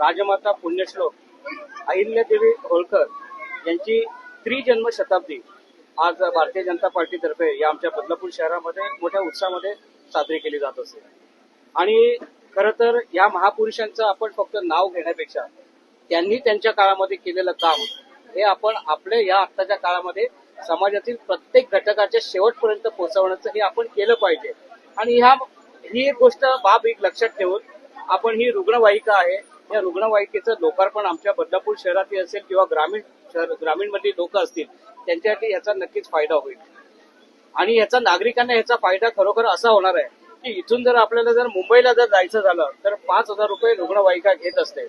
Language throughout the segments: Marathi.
राजमाता पुण्यश्लोक अहिल्यादेवी होळकर यांची त्रिजन्म शताब्दी आज भारतीय जनता पार्टीतर्फे या आमच्या बदलापूर शहरामध्ये मोठ्या उत्साहामध्ये साजरी केली जात असते आणि खरं तर या महापुरुषांचं आपण फक्त नाव घेण्यापेक्षा त्यांनी त्यांच्या काळामध्ये केलेलं काम हे आपण आपल्या या आत्ताच्या काळामध्ये समाजातील प्रत्येक घटकाच्या शेवटपर्यंत पोहोचवण्याचं हे आपण केलं पाहिजे. आणि ह्या ही एक गोष्ट बाब एक लक्षात ठेवून आपण ही रुग्णवाहिका आहे या रुग्णवाहिकेचं लोकार्पण आमच्या बदलापूर शहरातील असेल किंवा ग्रामीण शहर ग्रामीण मधली लोक असतील त्यांच्यासाठी याचा नक्कीच फायदा होईल. आणि याचा नागरिकांना याचा फायदा खरोखर असा होणार आहे की इथून जर आपल्याला जर मुंबईला जर जायचं झालं तर पाच हजार रुपये रुग्णवाहिका घेत असते.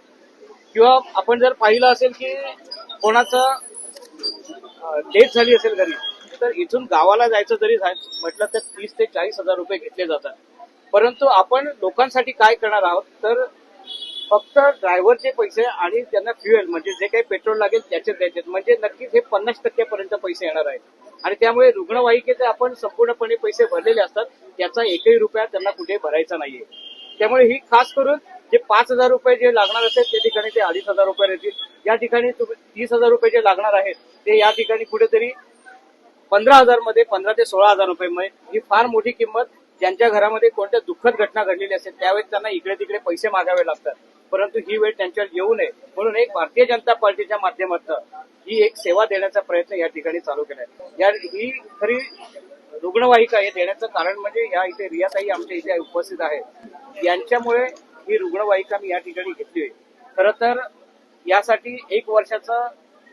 किंवा आपण जर पाहिलं असेल की कोणाचं डेथ झाली असेल घरी तर इथून गावाला जायचं जरी म्हटलं तर तीस ते चाळीस हजार रुपये घेतले जातात. परंतु आपण लोकांसाठी काय करणार आहोत तर फक्त ड्रायव्हरचे पैसे आणि त्यांना फ्युएल म्हणजे जे काही पेट्रोल लागेल त्याचे द्यायचे म्हणजे नक्कीच हे पन्नास टक्क्यापर्यंत पैसे येणार आहेत. आणि त्यामुळे रुग्णवाहिकेचे आपण संपूर्णपणे पैसे भरलेले असतात त्याचा एकही रुपया त्यांना कुठे भरायचा नाहीये. त्यामुळे ही खास करून जे पाच हजार रुपये जे लागणार असेल त्या ठिकाणी ते अडीच हजार रुपये राहतील. या ठिकाणी तुम्ही तीस हजार रुपये जे लागणार आहेत ते या ठिकाणी कुठेतरी पंधरा हजारमध्ये पंधरा ते सोळा हजार रुपये मध्ये ही फार मोठी किंमत ज्यांच्या घरामध्ये कोणत्या दुःखद घटना घडलेली असेल त्यावेळेस त्यांना इकडे तिकडे पैसे मागावे लागतात. परंतु ही वेळ त्यांच्यावर येऊ नये. म्हणून एक भारतीय जनता पार्टीच्या माध्यमातून ही एक सेवा देण्याचा प्रयत्न या ठिकाणी चालू केलाय या ही खरी रुग्णवाहिका हे देण्याचं कारण म्हणजे या इथे रियाताई आमच्या इथे उपस्थित आहेत. यांच्यामुळे ही रुग्णवाहिका मी या ठिकाणी घेतली आहे. खरं तर यासाठी एक वर्षाचा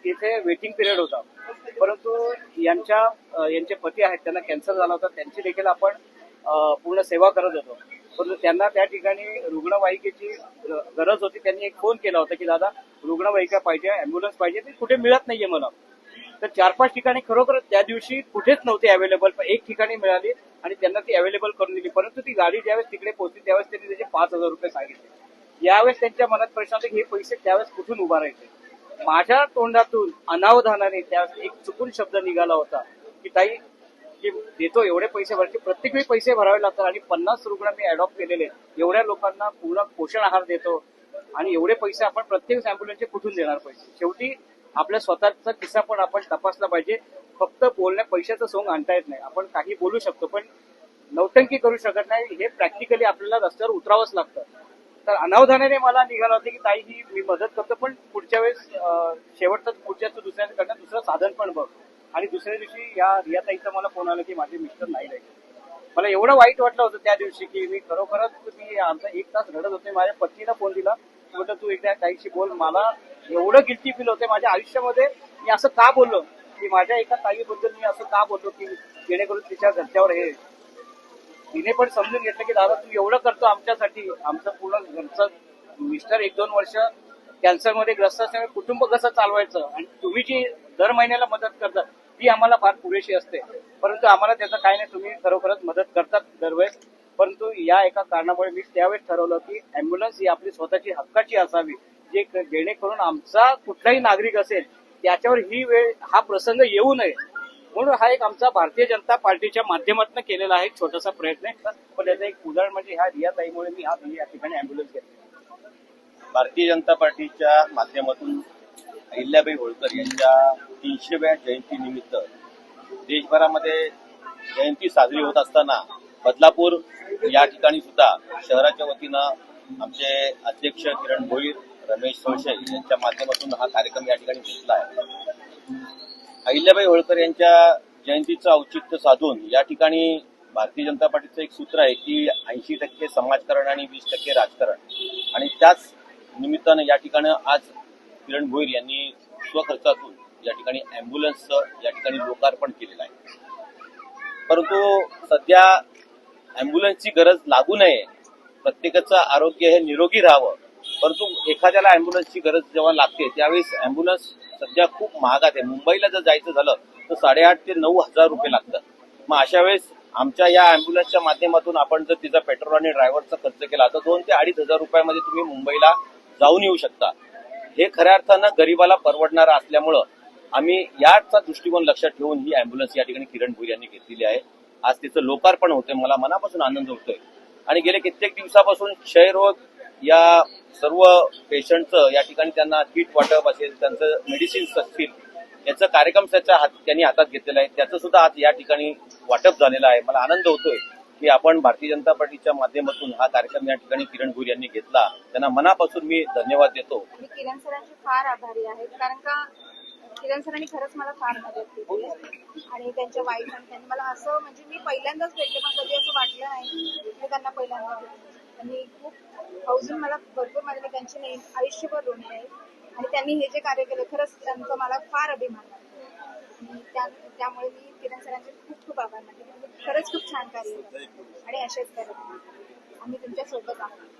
इथे वेटिंग पिरियड होता. परंतु यांच्या यांचे पती आहेत त्यांना कॅन्सर झाला होता त्यांची देखील आपण पूर्ण सेवा करत होतो. परंतु त्यांना त्या ठिकाणी रुग्णवाहिकेची गरज होती. त्यांनी एक फोन केला होता की दादा रुग्णवाहिका पाहिजे अँब्युलन्स पाहिजे ते कुठे मिळत नाहीये मला. तर चार पाच ठिकाणी खरोखर त्या दिवशी कुठेच नव्हती अवेलेबल पण एक ठिकाणी मिळाली आणि त्यांना ती अवेलेबल करून दिली. परंतु ती गाडी ज्यावेळेस तिकडे पोहोचली त्यावेळेस त्यांनी त्याचे पाच हजार रुपये सांगितले. यावेळेस त्यांच्या मनात प्रश्न होते की हे पैसे त्यावेळेस कुठून उभारायचे? माझ्या तोंडातून अनावधानाने त्यावेळेस एक चुकून शब्द निघाला होता की ताई की देतो एवढे पैसे भरायचे प्रत्येक वेळी पैसे भरावे लागतात आणि पन्नास रुग्ण मी अडॉप्ट केलेले एवढ्या लोकांना पूर्ण पोषण आहार देतो आणि एवढे पैसे आपण प्रत्येक अँब्युलन्सचे कुठून देणार पैसे? शेवटी आपल्या स्वतःचा किस्सा पण आपण तपासला पाहिजे. फक्त बोलण्या पैशाचं सोंग आणता येत नाही. आपण काही बोलू शकतो पण नौटंकी करू शकत नाही. हे प्रॅक्टिकली आपल्याला रस्त्यावर उतरावंच लागतं. तर अनावधानाने मला निघालं होतं की ताई ही मी मदत करतो पण पुढच्या वेळेस शेवटचं पुढच्या दुसऱ्याकडनं दुसरं साधन पण बघ. आणि दुसऱ्या दिवशी या रियाताईचा मला फोन आला की माझे मिस्टर नाही राहिले. मला एवढं वाईट वाटलं होतं त्या दिवशी की मी खरोखरच मी आमचा एक तास रडत होते. माझ्या पत्नीला फोन दिला. म्हटलं तू एकदा ताईशी बोल. मला एवढं गिल्टी फील होते. माझ्या आयुष्यामध्ये मी असं का बोललो? की माझ्या एका ताईबद्दल मी असं का बोललो की जेणेकरून तिच्या घरच्यावर हे तिने पण समजून घेतलं की दादा तू एवढं करतो आमच्यासाठी. आमचं पूर्ण घरचं मिस्टर एक दोन वर्ष कॅन्सरमध्ये ग्रस्त असल्यामुळे कुटुंब कसं चालवायचं? आणि तुम्ही जी दर महिन्याला मदत करतात ती आम्हाला फार पुरेशी असते. परंतु आम्हाला त्याचं काही नाही तुम्ही खरोखरच मदत करतात दरवेळेस. परंतु या एका कारणामुळे मी त्यावेळेस ठरवलं की अँब्युलन्स ही आपली स्वतःची हक्काची असावी. जे जेणेकरून आमचा कुठलाही नागरिक असेल त्याच्यावर ही वेळ हा प्रसंग येऊ नये. म्हणून हा एक आमचा भारतीय जनता पार्टीच्या माध्यमातून केलेला आहे एक छोटासा प्रयत्न. आहे पण त्याचं एक उदाहरण म्हणजे ह्या रियाताईमुळे मी हा या ठिकाणी अँब्युलन्स घेतला. भारतीय जनता पार्टीच्या माध्यमातून अहिल्याबाई होळकर यांच्या तीनशेव्या जयंती निमित्त देशभरामध्ये जयंती साजरी होत असताना बदलापूर या ठिकाणी सुद्धा शहराच्या वतीनं आमचे अध्यक्ष किरण भोईर रमेश सोळशे यांच्या माध्यमातून हा कार्यक्रम या ठिकाणी घेतला आहे. अहिल्याबाई होळकर यांच्या जयंतीचं औचित्य साधून या ठिकाणी भारतीय जनता पार्टीचं एक सूत्र आहे की ऐंशी टक्के समाजकारण आणि वीस टक्के राजकारण. आणि त्याच निमित्तानं या ठिकाणी आज किरण भोईर यांनी स्वखर्चातून या ठिकाणी अँब्युलन्सचं या ठिकाणी लोकार्पण केलेलं आहे. परंतु सध्या अँब्युलन्सची गरज लागू नये. प्रत्येकाचं आरोग्य हे निरोगी राहावं. परंतु एखाद्याला अँब्युलन्सची गरज जेव्हा लागते त्यावेळेस अँब्युलन्स सध्या खूप महागात आहे. मुंबईला जर जायचं झालं तर साडेआठ ते नऊ हजार रुपये लागतात. मग अशा वेळेस आमच्या या अँब्युलन्सच्या माध्यमातून आपण जर तिचा पेट्रोल आणि ड्रायव्हरचा खर्च केला तर दोन ते अडीच हजार रुपयामध्ये तुम्ही मुंबईला जाऊन येऊ शकता. हे खऱ्या अर्थानं गरीबाला परवडणारं असल्यामुळं आम्ही याचा दृष्टिकोन लक्षात ठेवून ही अँब्युलन्स या ठिकाणी किरण भोईर यांनी घेतलेली आहे. आज तिचं लोकार्पण होतंय. मला मनापासून आनंद होतोय. आणि गेले कित्येक दिवसापासून क्षयरोग या सर्व पेशंटचं या ठिकाणी त्यांना किट वाटप असेल त्यांचं मेडिसिन्स असतील याचं कार्यक्रम त्याच्या हात त्यांनी हातात घेतलेला आहे. त्याचं सुद्धा आज या ठिकाणी वाटप झालेलं आहे. मला आनंद होतोय की आपण भारतीय जनता पार्टीच्या माध्यमातून हा कार्यक्रम या ठिकाणी किरण गुर यांनी घेतला. त्यांना मनापासून मी धन्यवाद देतो. किरण सरांचे फार आभारी आहेत. कारण का किरण सरांनी खरंच मला फार मदत केली. आणि त्यांच्या वाईफ आणि त्यांनी मला असं म्हणजे मी पहिल्यांदाच भेटले पण कधी असं वाटलं नाही मी त्यांना पहिल्यांदा भेटले खूप हौजून मला भरपूर माझे त्यांची त्यांचे आयुष्यभर ऋण आहे. आणि त्यांनी हे जे कार्य केलं खरंच त्यांचा मला फार अभिमान आहे. त्या त्यामुळे मी किरण सरांचे खूप खूप आभार मानते. खरंच खूप छान कार्य आणि असेच करत आम्ही तुमच्यासोबत आहोत.